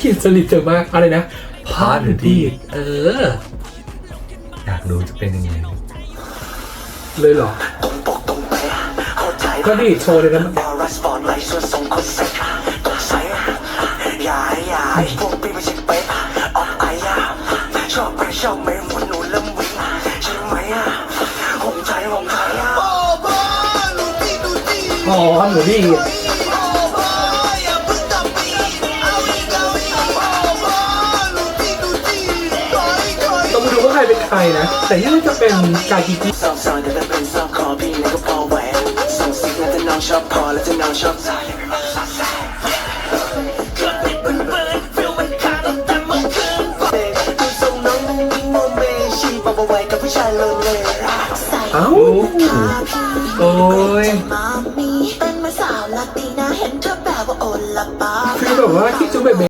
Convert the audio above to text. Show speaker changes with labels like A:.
A: ขีดสลิดเธอมากอะไรนะพาหรือดีดเออ
B: อยากรู้จะเป็นยังไง
A: เลยเหรอ
C: ตรงปกตรงเป๊ะเข้าใจ
A: ก็ดีดโชว์เลยนะมัน
C: ดาวรัสปอร์ตไลท์ส่วนทรงคนเซ็กต้องใส่อย่าให้อย่าให้พวกพี่ไม่ใช่เป๊ะออกไอ้ยาชอบไปชอบไม่หมุนหนูเริ่มวิ่งใช่ไหมอะผมใจผมใจอะ
A: อ๋อหนูดี รเป็นใครนะ แต่นี่น่าจะเป็นกากิกิ
C: สองสองแต่ถ้าเป็นสองคอพี่นั่นก็พอแหวนสองซิกนะถ้าน้องชอบพอแล้วถ้าน้องชอบสายอย่าไปบังคับแซ่เกิดติดเป็นเบิร์นฟิลมันขาดตั้งแต่เมื่อคืนดูทรงน้องนุ่งนิ่งโมเมชีบอกเอาไว้กับผู้ชายเลยเลย
A: เอ้าโอ้ย
D: มามีเป็นมาสาวลาตีนาเห็นเธอแบบว่าโอลาปา
A: คือแบบว่าที่จูเบเบ